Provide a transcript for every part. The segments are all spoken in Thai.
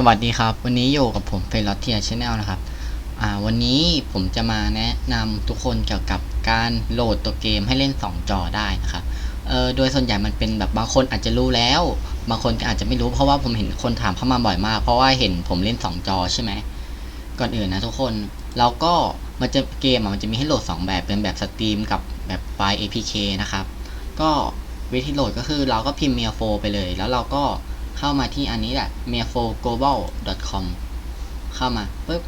สวัสดีครับ วันนี้อยู่กับผมเฟรลอตเทียชแนลนะครับวันนี้ผมจะมาแนะนำทุกคนเกี่ยวกับการโหลดตัวเกมให้เล่น 2 จอได้นะครับโดยส่วนใหญ่มันเป็นแบบบางคนอาจจะรู้แล้ว บางคนก็อาจจะไม่รู้เพราะว่าผมเห็นคนถามเข้ามาบ่อยมาก เพราะว่าเห็นผมเล่น 2 จอใช่ไหมก่อนอื่นนะทุกคนเราก็มันจะเกมมันจะมีให้โหลด 2 แบบเป็นแบบสตรีมกับแบบไฟล์ APK นะครับก็วิธีโหลดก็คือเราก็พิมพ์ m i a 4ไปเลย แล้วเราก็ เข้ามาที่อันนี้แหละ m i a 4 global com เข้ามาปุ๊บ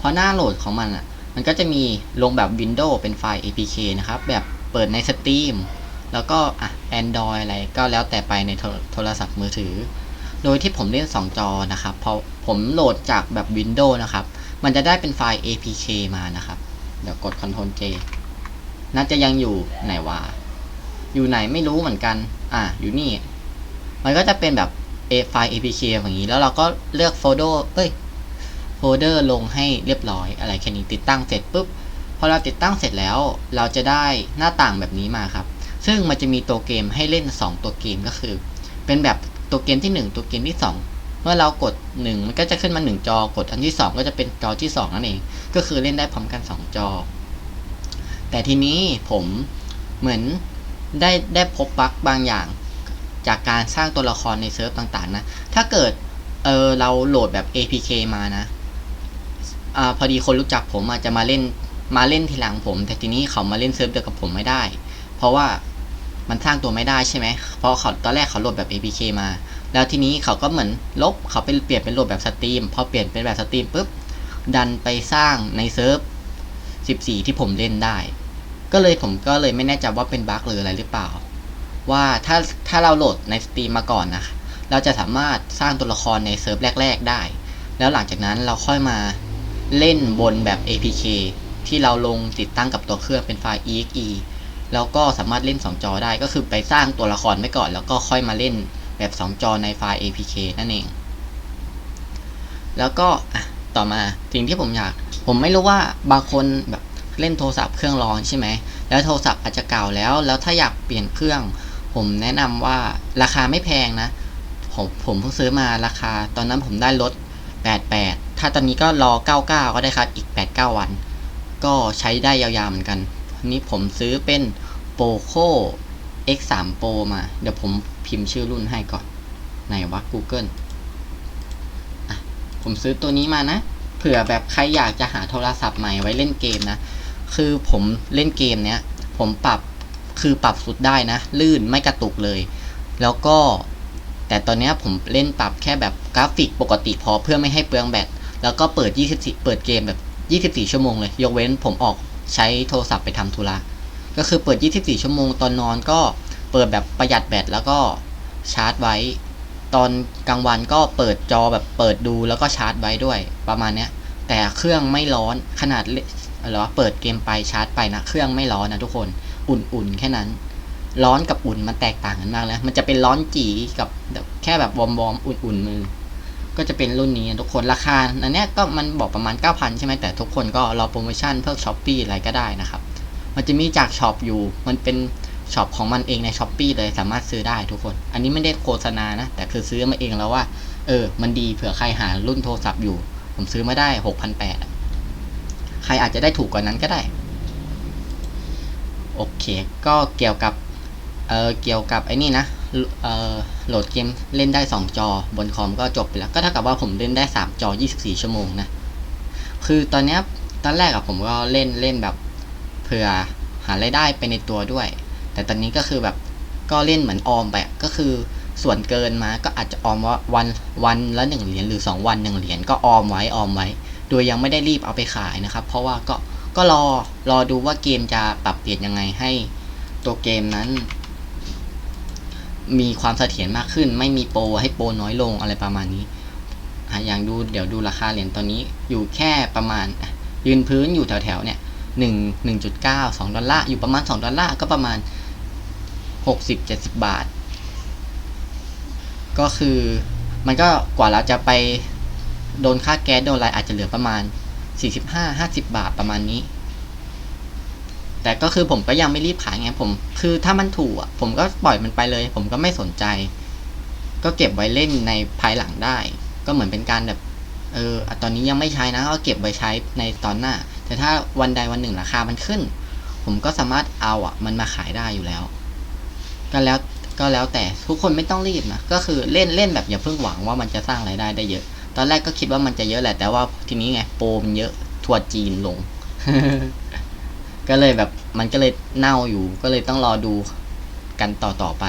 พอหน้าโหลดของมันอะ มันก็จะมีลงแบบ Windows เป็นไฟล์ APK นะครับ แบบเปิดใน Steam แล้วก็อะ Android อะไรก็แล้วแต่ไปในโทรโทรศัพท์มือถือ โดยที่ผมเล่น 2 จอนะครับพอผมโหลดจากแบบ Windows นะครับ มันจะได้เป็นไฟล์ APK มานะครับ เดี๋ยวกด Ctrl J น่าจะยังอยู่ไหนวะอยู่ไหนไม่รู้เหมือนกัน อะ อยู่นี่ มันก็จะเป็นแบบ A ไฟล์ APK อย่างนี้แล้วเราก็เลือกโฟลเดอร์เอ้ยโฟลเดอร์ลงให้เรียบร้อยอะไรแค่นี้ติดตั้งเสร็จปุ๊บพอเราติดตั้งเสร็จแล้ว เราจะได้หน้าต่างแบบนี้มาครับ ซึ่งมันจะมีตัวเกมให้เล่น 2 ตัวเกมก็คือ เป็นแบบตัวเกมที่ 1 ตัวเกมที่ 2 เมื่อเรากด 1 มันก็จะขึ้นมา 1 จอกดอันที่ 2 ก็จะเป็นจอที่ 2 นั่นเอง ก็คือเล่นได้พร้อมกัน 2 จอ แต่ทีนี้ผมเหมือนได้ได้พบบั๊กบางอย่าง จากการสร้างตัวละครในเซิร์ฟต่างๆนะ ถ้าเกิดเออเราโหลดแบบ APK มานะอ่าพอดีคนรู้จักผมอาจจะมาเล่นมาเล่นทีหลังผม แต่ทีนี้เขามาเล่นเซิร์ฟเดียวกับผมไม่ได้ เพราะว่ามันสร้างตัวไม่ได้ใช่ไหมเพราะเขาตอนแรกเขาโหลดแบบ APK มา แล้วทีนี้เขาก็เหมือนลบเขาไปเปลี่ยนเป็นโหลดแบบสตรีมพอเปลี่ยนเป็นแบบสตรีมปุ๊บดันไปสร้างในเซิร์ฟ14 ที่ผมเล่นได้ ก็เลยผมก็เลยไม่แน่ใจว่าเป็นบั๊กหรืออะไรหรือเปล่า ว่าถ้าถ้าเราโหลดในสตรีมมาก่อนนะเราจะสามารถสร้างตัวละครในเซิร์ฟแรก ๆ ได้ แล้วหลังจากนั้นเราค่อยมาเล่นบนแบบ APK ที่เราลงติดตั้งกับตัวเครื่องเป็นไฟล์ exe แล้วก็สามารถเล่น 2 จอได้ก็คือไปสร้างตัวละครไว้ก่อน แล้วก็ค่อยมาเล่นแบบ 2 จอในไฟล์ APK นั่นเอง แล้วก็ต่อมาสิ่งที่ผมอยาก ผมไม่รู้ว่าบางคนแบบเล่นโทรศัพท์เครื่องร้อนใช่ไหมแล้วโทรศัพท์อาจจะเก่าแล้ว แล้วถ้าอยากเปลี่ยนเครื่อง ผมแนะนำว่าราคาไม่แพงนะ ผมผมเพิ่งซื้อมาราคา ตอนนั้นผมได้ลด 88 ถ้าตอนนี้ก็รอ 99 ก็ได้ครับอีก 89 วัน ก็ใช้ได้ยาวๆเหมือนกันนี้ผมซื้อเป็น Poco X3 Pro มา เดี๋ยวผมพิมพ์ชื่อรุ่นให้ก่อนไหนวะ Google อะผมซื้อตัวนี้มานะ เผื่อแบบใครอยากจะหาโทรศัพท์ใหม่ไว้เล่นเกมนะ คือผมเล่นเกมเนี้ย ผมปรับ คือปรับสุดได้นะ ลื่นไม่กระตุกเลย แล้วก็ แต่ตอนนี้ผมเล่นปรับแค่แบบกราฟิกปกติพอเพื่อไม่ให้เปลืองแบตแล้วก็เปิด 24 เปิดเกมแบบ 24 ชั่วโมงเลย ยกเว้นผมออกใช้โทรศัพท์ไปทำธุระก็คือเปิด 24 ชั่วโมง ตอนนอนก็เปิดแบบประหยัดแบตแล้วก็ชาร์จไว้ ตอนกลางวันก็เปิดจอแบบเปิดดูแล้วก็ชาร์จไว้ด้วยประมาณเนี้ยแต่เครื่องไม่ร้อนขนาดหรอเปิดเกมไปชาร์จไปนะ เครื่องไม่ร้อนนะทุกคน อุ่นๆ แค่นั้น ร้อนกับอุ่นมันแตกต่างกันมากแล้ว มันจะเป็นร้อนจีกับแค่แบบวอมๆอุ่นๆ มือ ก็จะเป็นรุ่นนี้ทุกคนราคาอันนี้ก็มันบอกประมาณ 9,000 ใช่ไหมแต่ทุกคนก็รอโปรโมชั่นเพิ่มช้อปปี้อะไรก็ได้นะครับ มันจะมีจากช็อปอยู่ มันเป็นช็อปของมันเองในช้อปปีเลยสามารถซื้อได้ทุกคน อันนี้ไม่ได้โฆษณานะ แต่คือซื้อมาเองแล้วว่า เออ มันดีเผื่อใครหารุ่นโทรศัพท์อยู่ ผมซื้อมาได้6,800ใครอาจจะได้ถูกกว่านั้นก็ได้ โอเค ก็เกี่ยวกับ เออเกี่ยวกับไอ้นี่นะ เออโหลดเกมเล่นได้ 2 จอบนคอมก็จบไปแล้ว ก็เท่ากับว่าผมเล่นได้ 3 จอ 24 ชั่วโมงนะ คือตอนนี้ตอนแรกอะผมก็เล่นเล่นแบบเผื่อหารายได้ไปในตัวด้วย แต่ตอนนี้ก็คือแบบก็เล่นเหมือนออมไป ก็คือส่วนเกินมาก็อาจจะออมว่าวันวันละหนึ่งเหรียญหรือ 2 วันหนึ่งเหรียญก็ออมไว้ออมไว้ โดยยังไม่ได้รีบเอาไปขายนะครับ เพราะว่าก็ ก็รอรอดูว่าเกมจะปรับเปลี่ยนยังไงให้ตัวเกมนั้น มีความเสถียรมากขึ้น ไม่มีโปรให้โปรน้อยลงอะไรประมาณนี้อย่างดูเดี๋ยวดูราคาเหรียญตอนนี้อยู่แค่ประมาณยืนพื้นอยู่แถวๆเนี่ยหนึ่งหนึ่งจุดเก้าสองดอลลาร์อยู่ประมาณสองดอลลาร์ก็ประมาณหกสิบเจ็ดสิบบาท ก็คือมันก็กว่าเราจะไปโดนค่าแก๊สโดนอะไรอาจจะเหลือประมาณ สี่สิบห้าห้าสิบบาทประมาณนี้ แต่ก็คือผมก็ยังไม่รีบขายไงผม คือถ้ามันถูกอะผมก็ปล่อยมันไปเลย ผมก็ไม่สนใจ ก็เก็บไว้เล่นในภายหลังได้ ก็เหมือนเป็นการแบบเออตอนนี้ยังไม่ใช้นะ ก็เก็บไว้ใช้ในตอนหน้า แต่ถ้าวันใดวันหนึ่งราคามันขึ้น ผมก็สามารถเอาอะ มันมาขายได้อยู่แล้ว ก็แล้วก็แล้วแต่ทุกคนไม่ต้องรีบนะ ก็คือเล่นเล่นแบบอย่าเพิ่งหวังว่ามันจะสร้างรายได้ได้เยอะ ตอนแรกก็คิดว่ามันจะเยอะแหละ แต่ว่าทีนี้ไงโปรมันเยอะทัวร์จีนลง ก็เลยแบบมันก็เลยเน่าอยู่ ก็เลยต้องรอดูกันต่อต่อไป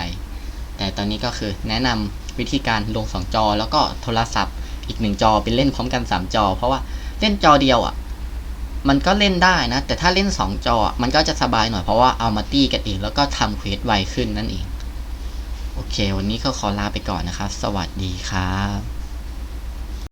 แต่ตอนนี้ก็คือแนะนำวิธีการลงสองจอ แล้วก็โทรศัพท์อีกหนึ่งจอเป็นเล่นพร้อมกันสามจอ เพราะว่าเล่นจอเดียวอะมันก็เล่นได้นะ แต่ถ้าเล่นสองจออะมันก็จะสบายหน่อยเพราะว่าเอามาตี้กันเองแล้วก็ทำเควสไวขึ้นนั่นเอง โอเค วันนี้ก็ขอลาไปก่อนนะครับ สวัสดีครับ